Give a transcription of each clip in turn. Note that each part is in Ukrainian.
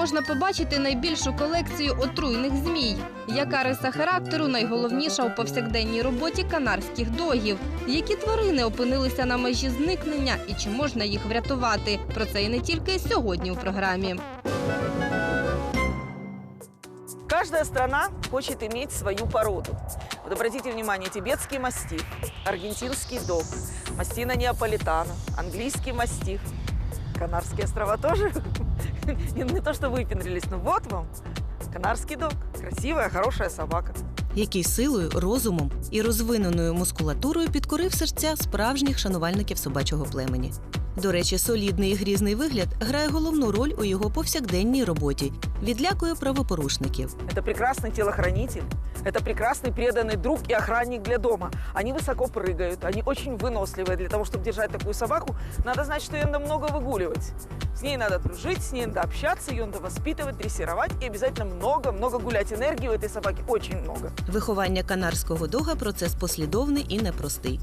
Можна побачити найбільшу колекцію отруйних змій. Яка риса характеру найголовніша у повсякденній роботі канарських догів? Які тварини опинилися на межі зникнення і чи можна їх врятувати? Про це і не тільки сьогодні у програмі. Каждая страна хочет иметь свою породу. Вот обратите внимание, тибетский мастиф, аргентинский дог, мастина неаполитана, английский мастиф. Канарские острова тоже не, не то, что выпендрились, но вот вам канарский дог. Красивая, хорошая собака. який силою, розумом і розвиненою мускулатурою підкорив серця справжніх шанувальників собачого племені. До речі, солідний і грізний вигляд грає головну роль у його повсякденній роботі, відлякує правопорушників. Это прекрасный телохранитель, это прекрасный преданный друг и охранник для дома. Они высоко прыгают, они очень выносливые. Для того, чтобы держать такую собаку, надо знать, что ее надо много выгуливать. С ней надо дружить, с ней надо общаться, ее надо воспитывать, дрессировать и обязательно много-много гулять. Энергии у этой собаки очень много. Виховання канарського дога процес послідовний і непростий.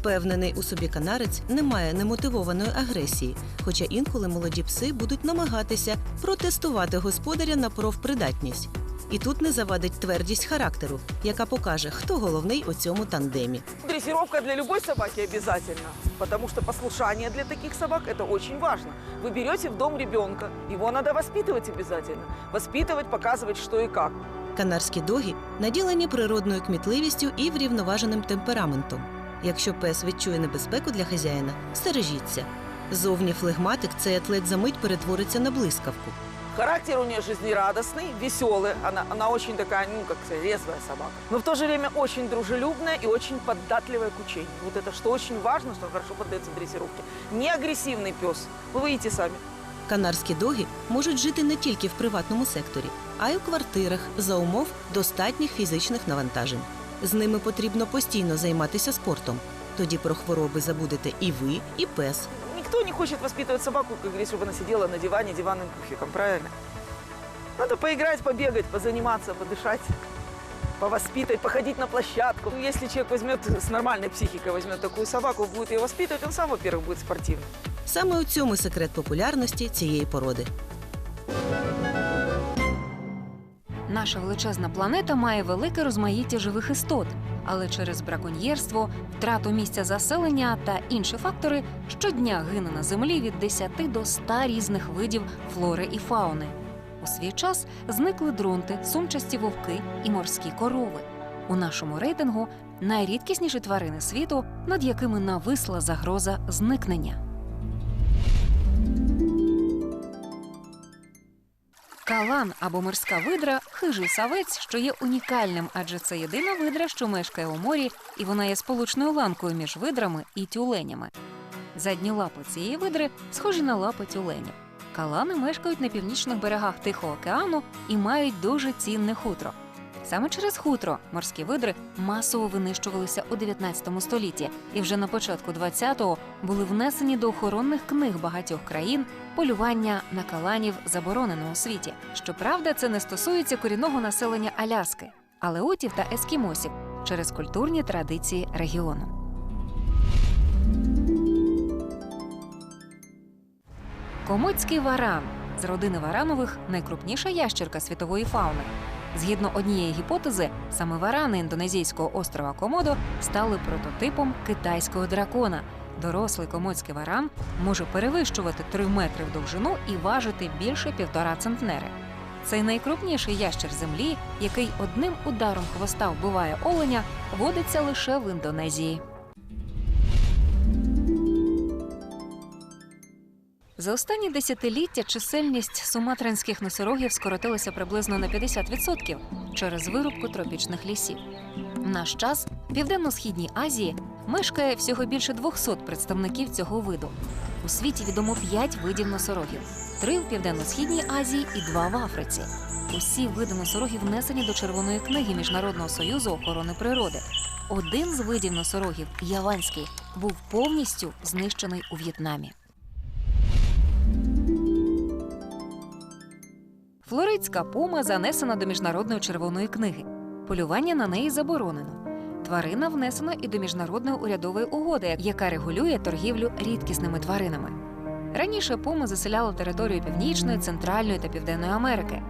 Впевнений у собі канарець не має немотивованої агресії, хоча інколи молоді пси будуть намагатися протестувати господаря на профпридатність. І тут не завадить твердість характеру, яка покаже, хто головний у цьому тандемі. Дрессировка для любой собаки обязательно, потому что послушание для таких собак – это очень важно. Вы берете в дом ребенка, его надо воспитывать обязательно. Воспитывать, показывать, что и как. Канарські доги наділені природною кмітливістю і врівноваженим темпераментом. Якщо пес відчує небезпеку для хазяїна, стережіться. Зовні флегматик цей атлет за мить перетвориться на блискавку. Характер у нее жизнерадостный, веселый. Она, она очень такая, ну, как сказать, резвая собака. Но в то же время очень дружелюбная и очень податливая к учению. Вот это что очень важно, что хорошо поддается дрессировке. Не агрессивный пес. Вы видите сами. Канарські доги можуть жити не тільки в приватному секторі, а й у квартирах за умов достатніх фізичних навантажень. З ними потрібно постійно займатися спортом. Тоді про хвороби забудете і ви, і пес. Никто не хочет воспитывать собаку, как говорится, чтобы она сидела на диване диванным пуфиком, правильно? Надо поиграть, побегать, позаниматься, подышать, повоспитать, походить на площадку. Ну, Если человек возьмет с нормальной психикой, возьмет такую собаку, будет ее воспитывать, он сам, во-первых, будет спортивным. Саме у цьому секрет популярності цієї породи. Наша величезна планета має велике розмаїття живих істот, але через браконьєрство, втрату місця заселення та інші фактори щодня гине на землі від 10 до 100 різних видів флори і фауни. У свій час зникли дронти, сумчасті вовки і морські корови. У нашому рейтингу найрідкісніші тварини світу, над якими нависла загроза зникнення. Калан або морська видра хижий савець, що є унікальним, адже це єдина видра, що мешкає у морі, і вона є сполучною ланкою між видрами і тюленями. Задні лапи цієї видри схожі на лапи тюленів. Калани мешкають на північних берегах Тихого океану і мають дуже цінне хутро. Саме через хутро морські видри масово винищувалися у 19 столітті і вже на початку 20-го були внесені до охоронних книг багатьох країн полювання на каланів заборонено у світі. Щоправда, це не стосується корінного населення Аляски, алеутів та ескімосів через культурні традиції регіону. Комодський варан з родини варанових найкрупніша ящерка світової фауни. Згідно однієї гіпотези, саме варани індонезійського острова Комодо стали прототипом китайського дракона. Дорослий комодський варан може перевищувати 3 метри в довжину і важити більше півтора центнери. Цей найкрупніший ящер землі, який одним ударом хвоста вбиває оленя, водиться лише в Індонезії. За останні десятиліття чисельність суматринських носорогів скоротилася приблизно на 50% через вирубку тропічних лісів. В наш час в південно-східній Азії мешкає всього більше 200 представників цього виду. У світі відомо 5 видів носорогів: три в південно-східній Азії і два в Африці. Усі види носорогів внесені до Червоної книги Міжнародного союзу охорони природи. Один з видів носорогів, яванський, був повністю знищений у В'єтнамі. Флоридська пума занесена до міжнародної червоної книги. Полювання на неї заборонено. Тварина внесена і до міжнародної урядової угоди, яка регулює торгівлю рідкісними тваринами. Раніше пуми заселяли територію Північної, Центральної та Південної Америки.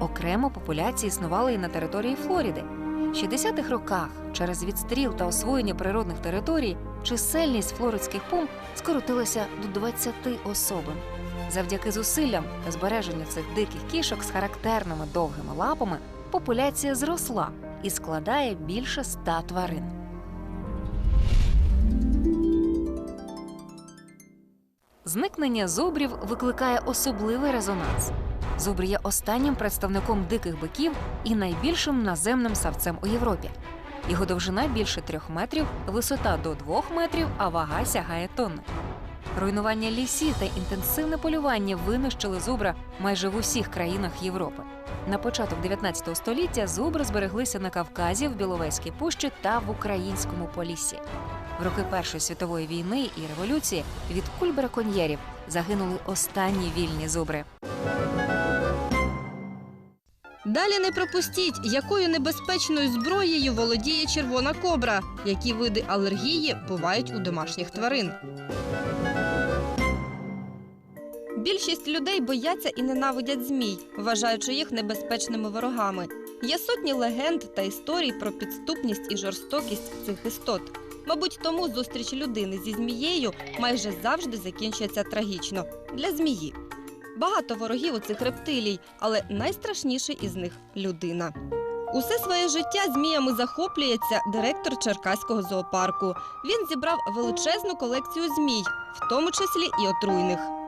Окремо популяції існували і на території Флориди. В 60-х роках через відстріл та освоєння природних територій чисельність флоридських пум скоротилася до 20 особин. Завдяки зусиллям та збереженню цих диких кішок з характерними довгими лапами популяція зросла і складає більше ста тварин. Зникнення зубрів викликає особливий резонанс. Зубр є останнім представником диких биків і найбільшим наземним савцем у Європі. Його довжина більше трьох метрів, висота до двох метрів, а вага сягає тонни. Руйнування лісів та інтенсивне полювання винищили зубра майже в усіх країнах Європи. На початок 19 століття зубри збереглися на Кавказі, в Біловезькій пущі та в українському поліссі. В роки Першої світової війни і революції від куль браконьєрів загинули останні вільні зубри. Далі не пропустіть, якою небезпечною зброєю володіє червона кобра, які види алергії бувають у домашніх тварин. Більшість людей бояться і ненавидять змій, вважаючи їх небезпечними ворогами. Є сотні легенд та історій про підступність і жорстокість цих істот. Мабуть, тому зустріч людини зі змією майже завжди закінчується трагічно для змії. Багато ворогів у цих рептилій, але найстрашніший із них людина. Усе своє життя зміями захоплюється директор Черкаського зоопарку. Він зібрав величезну колекцію змій, в тому числі і отруйних.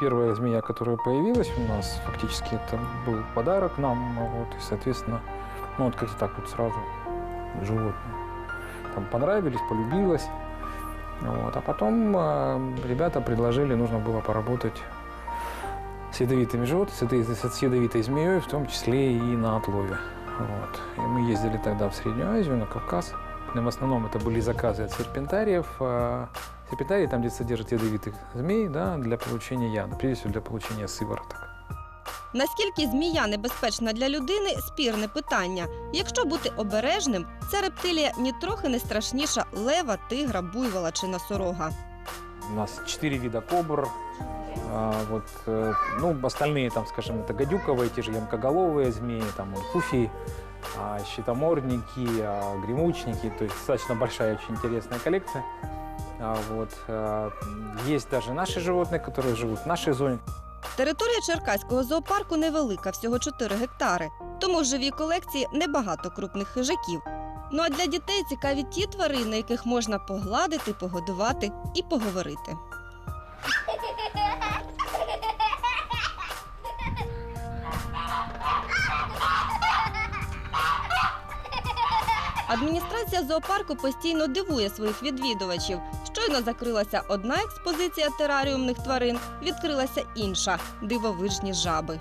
Первая змея, которая появилась у нас, фактически это был подарок нам, вот, и, соответственно, ну вот как-то так вот сразу животные. Там понравились, полюбилось. Вот. А потом э, ребята предложили, нужно было поработать с ядовитыми животными, с с ядовитой змеей, в том числе и на отлове. Вот. И мы ездили тогда в Среднюю Азию, на Кавказ. И в основном это были заказы от серпентариев. а Серпентарий там, где содержат ядовитых змей, да, для получения яда, прежде всего для получения сывороток. Наскільки змія небезпечна для людини спірне питання. Якщо бути обережним, ця рептилія нітрохи не страшніша лева, тигра, буйвола чи носорога. У нас четыре вида кобр. А, вот, э, ну, остальные, там, скажем, это гадюковые, те же ямкоголовые змеи, там, вот, щитомордники, гремучники. То есть достаточно большая, очень интересная коллекция. Вот, есть даже наши животные, которые живут в нашей зоне. Територія Черкаського зоопарку невелика, всього 4 гектари. Тому в живій колекції небагато крупних хижаків. Ну а для дітей цікаві ті тварини, яких можна погладити, погодувати і поговорити. Адміністрація зоопарку постійно дивує своїх відвідувачів. Щойно закрилася одна експозиція тераріумних тварин, відкрилася інша дивовижні жаби.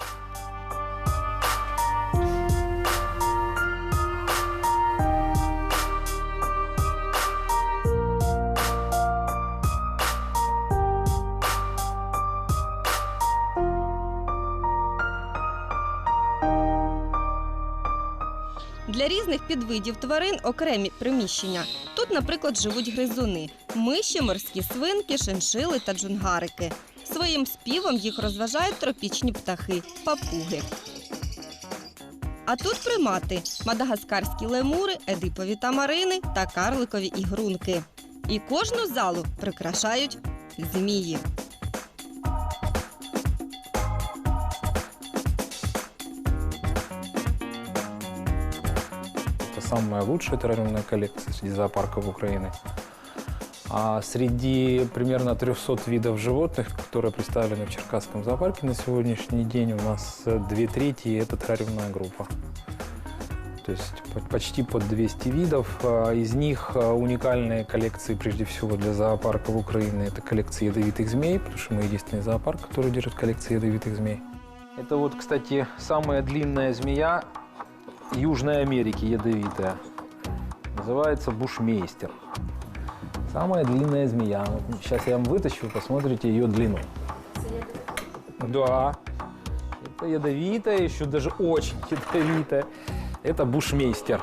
Для різних підвидів тварин окремі приміщення. Тут, наприклад, живуть гризуни, миші, морські свинки, шиншили та джунгарики. Своїм співом їх розважають тропічні птахи, папуги. А тут примати мадагаскарські лемури, едипові тамарини та карликові ігрунки. І кожну залу прикрашають змії. Это самая лучшая террариумная коллекция среди зоопарков Украины. А среди примерно 300 видов животных, которые представлены в Черкасском зоопарке на сегодняшний день, у нас две трети – это террариумная группа. То есть по- почти под 200 видов. А Из них а, уникальные коллекции, прежде всего, для зоопарков Украины. Это коллекции ядовитых змей, потому что мы единственный зоопарк, который держит коллекции ядовитых змей. Это вот, кстати, самая длинная змея Южной Америки ядовитая. Называется бушмейстер. Самая длинная змея. Сейчас я вам вытащу, вы посмотрите ее длину. Да. Это ядовитая, еще даже очень ядовитая. Это бушмейстер.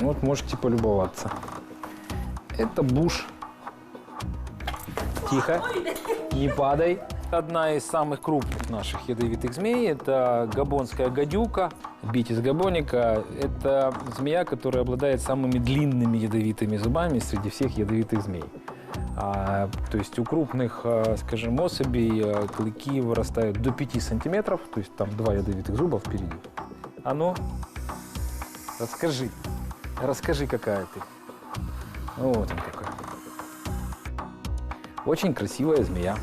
Вот можете полюбоваться. Это буш. Тихо. Не падай. Одна из самых крупных наших ядовитых змей – это габонская гадюка, битис габоника. Это змея, которая обладает самыми длинными ядовитыми зубами среди всех ядовитых змей. А, то есть у крупных, а, скажем, особей а, клыки вырастают до 5 сантиметров, то есть там два ядовитых зуба впереди. А ну, расскажи, расскажи, какая ты. Вот он какой. Очень красивая змея.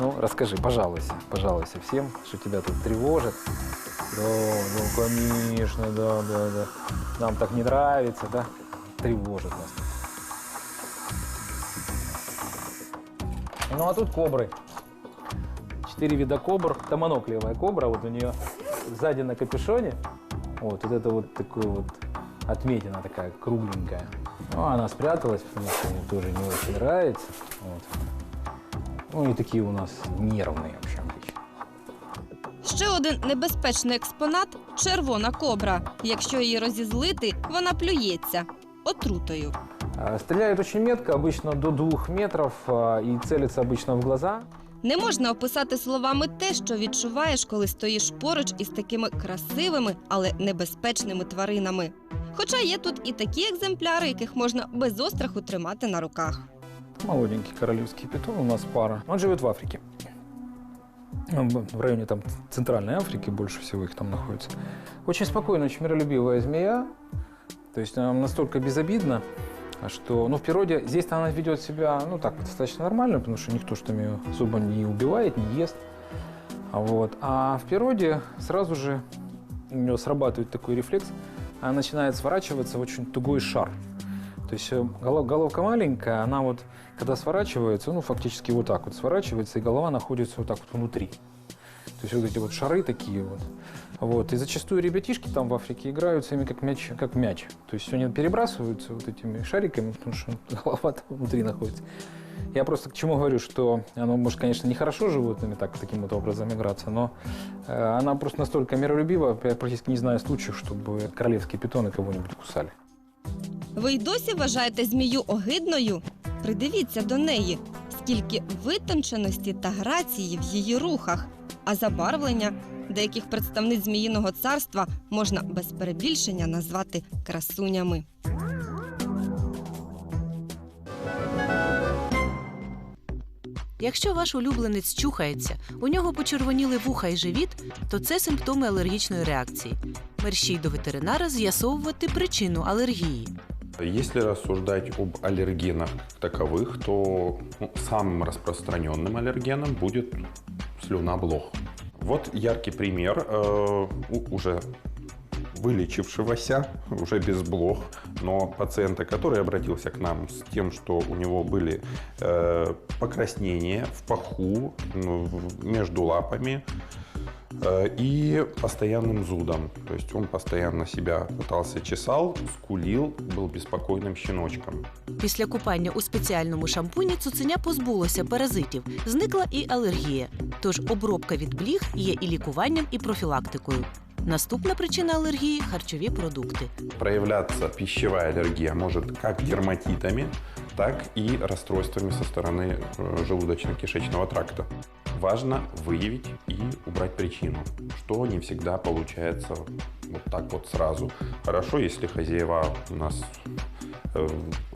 Ну, расскажи, пожалуйся, пожалуйся всем, что тебя тут тревожит. Да, ну, конечно, да, да, да. Нам так не нравится, да? Тревожит нас. Ну, а тут кобры. Четыре вида кобр. Это моноклевая кобра, вот у нее сзади на капюшоне. Вот, вот это вот такой вот отметина такая кругленькая. Ну, она спряталась, потому что мне тоже не очень нравится. Вот. Ну и такие у нас нервные, в общем, речь. Ще один небезпечний експонат червона кобра. Якщо її розізлити, вона плюється отрутою. А, Стреляют очень метко, обычно до двух метров, а, и целится обычно в глаза. Не можна описати словами те, що відчуваєш, коли стоїш поруч із такими красивими, але небезпечними тваринами. Хоча є тут і такі екземпляри, яких можна без остраху тримати на руках. Молоденький королевский питон у нас пара. Он живет в Африке. В районе там Центральной Африки больше всего их там находится. Очень спокойная, очень миролюбивая змея. То есть она настолько безобидна, что, ну, в природе здесь она ведет себя, ну, так, достаточно нормально, потому что никто там ее особо не убивает, не ест. А Вот. А в природе сразу же у нее срабатывает такой рефлекс, она начинает сворачиваться в очень тугой шар. То есть э, голов- головка маленькая, она вот, когда сворачивается, ну, фактически вот так вот сворачивается, и голова находится вот так вот внутри. То есть вот эти вот шары такие вот. Вот. И зачастую ребятишки там в Африке играются ими как мяч, как мяч. То есть они перебрасываются вот этими шариками, потому что голова там внутри находится. Я просто к чему говорю, что оно, может, конечно, нехорошо животными так, таким вот образом играться, но э, она просто настолько миролюбива, я практически не знаю случаев, чтобы королевские питоны кого-нибудь кусали. Ви й досі вважаєте змію огидною? Придивіться до неї, скільки витонченості та грації в її рухах, а забарвлення деяких представниць зміїного царства можна без перебільшення назвати красунями. Якщо ваш улюбленець чухається, у нього почервоніли вуха і живіт, то це симптоми алергічної реакції. Мерщій до ветеринара з'ясовувати причину алергії. Если рассуждать об аллергенах как таковых, то ну, самым распространенным аллергеном будет слюна блох. Вот яркий пример э, у- уже вылечившегося, уже без блох, но пациента, который обратился к нам с тем, что у него были э, покраснения в паху, ну, в- между лапами, э, и постоянным зудом. То есть он постоянно себя пытался чесал, скулил, был беспокойным щеночком. Після купання у спеціальному шампуні цуценя позбулося паразитів, зникла і алергія. Тож обробка від бліг є і лікуванням, і профілактикою. Наступна причина алергії харчові продукти. Проявляться пищевая аллергия может как дерматитами, так и расстройствами со стороны э, желудочно-кишечного тракта. Важно выявить и убрать причину, что не всегда получается вот так вот сразу. Хорошо, если хозяева у нас э,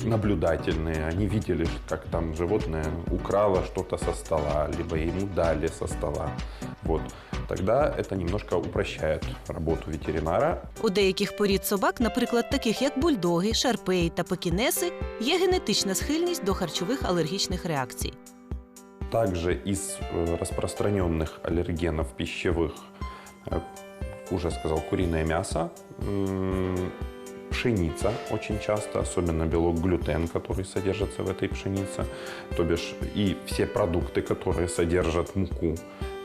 наблюдательные, они видели, как там животное украло что-то со стола, либо ему дали со стола. Вот. Тогда это немножко упрощает работу ветеринара, У деяких порід собак, наприклад, таких як бульдоги, шарпеї та пекінеси, є генетична схильність до харчових алергічних реакцій. Также из э, распространенных аллергенов пищевых, э, уже сказал, куриное мясо, м, пшеница очень часто, особенно белок глютен, который содержится в этой пшенице, то бишь и все продукты, которые содержат муку.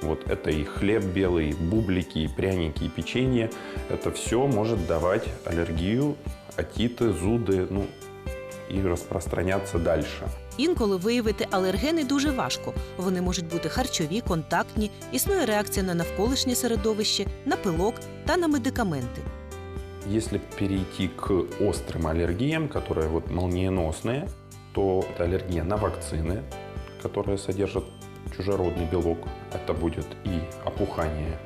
Вот это и хлеб белый, и бублики, и пряники, и печенье. Это все может давать аллергию, отиты, зуды, ну и распространяться дальше. Інколи виявити алергени дуже важко. Вони можуть бути харчові, контактні, існує реакція на навколишнє середовище, на пилок та на медикаменти. Если перейти к острым аллергиям, которые вот молниеносные, то это аллергия на вакцины, которые содержат чужеродный белок. Это будет и опухание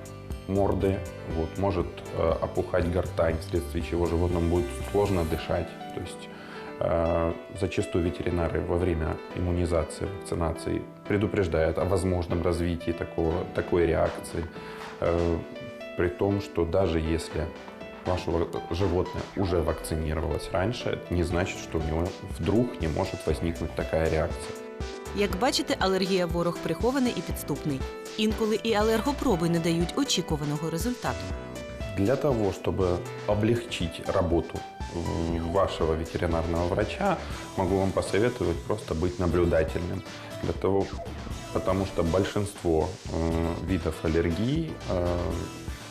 морды, вот, может э, опухать гортань, вследствие чего животному будет сложно дышать. То есть э, зачастую ветеринары во время иммунизации, вакцинации предупреждают о возможном развитии такого, такой реакции. Э, при том, что даже если ваше животное уже вакцинировалось раньше, это не значит, что у него вдруг не может возникнуть такая реакция. Як бачите, алергія ворог прихований і підступний. Інколи і алергопроби не дають очікуваного результату. Для того, чтобы облегчить работу м, вашего ветеринарного врача, могу вам посоветовать просто быть наблюдательным. Для того, потому что большинство э, видов аллергии э,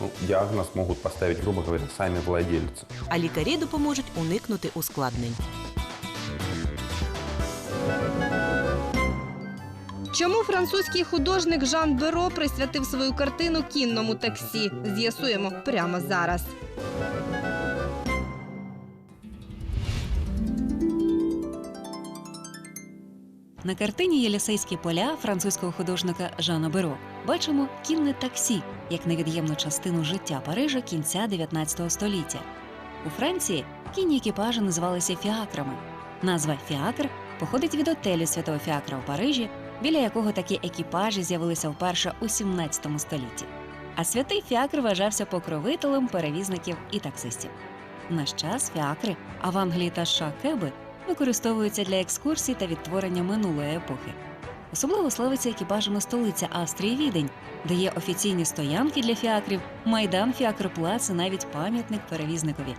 ну, диагноз могут поставить, грубо говоря, самі владельці. А лікарі допоможуть уникнути ускладнень. Чому французький художник Жан Беро присвятив свою картину кінному таксі? З'ясуємо прямо зараз. На картині Єлісейські поля французького художника Жана Беро бачимо кінне таксі як невід'ємну частину життя Парижа кінця 19 століття. У Франції кінні екіпажі називалися фіакрами. Назва фіакр походить від отелю святого фіакра у Парижі, біля якого такі екіпажі з'явилися вперше у 17 столітті. А святий фіакр вважався покровителем перевізників і таксистів. В наш час фіакри, а в Англії та США кеби використовуються для екскурсій та відтворення минулої епохи. Особливо славиться екіпажами столиця Австрії Відень, де є офіційні стоянки для фіакрів, майдан Фіакроплац і навіть пам'ятник перевізникові.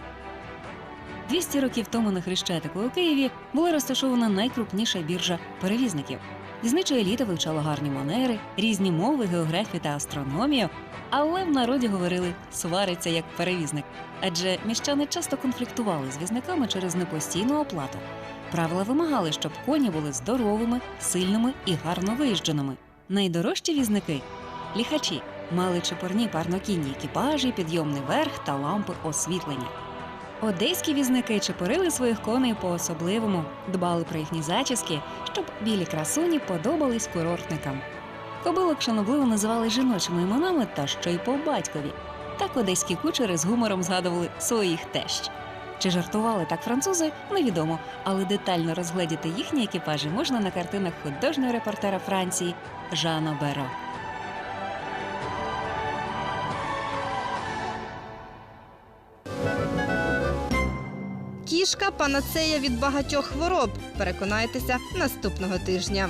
200 років тому на Хрещатику у Києві була розташована найкрупніша біржа перевізників. Візнича еліта вивчала гарні манери, різні мови, географію та астрономію, але в народі говорили свариться як перевізник, адже міщани часто конфліктували з візниками через непостійну оплату. Правила вимагали, щоб коні були здоровими, сильними і гарно виїждженими. Найдорожчі візники ліхачі мали чепурні парнокінні екіпажі, підйомний верх та лампи освітлення. Одеські візники чепурили своїх коней по-особливому, дбали про їхні зачіски, щоб білі красуні подобались курортникам. Кобилок шанобливо називали жіночими іменами та ще й по батькові. Так одеські кучери з гумором згадували своїх тещ. Чи жартували так французи, невідомо, але детально розгледіти їхні екіпажі можна на картинах художнього репортера Франції Жана Беро. Кішка панацея від багатьох хвороб. Переконайтеся наступного тижня.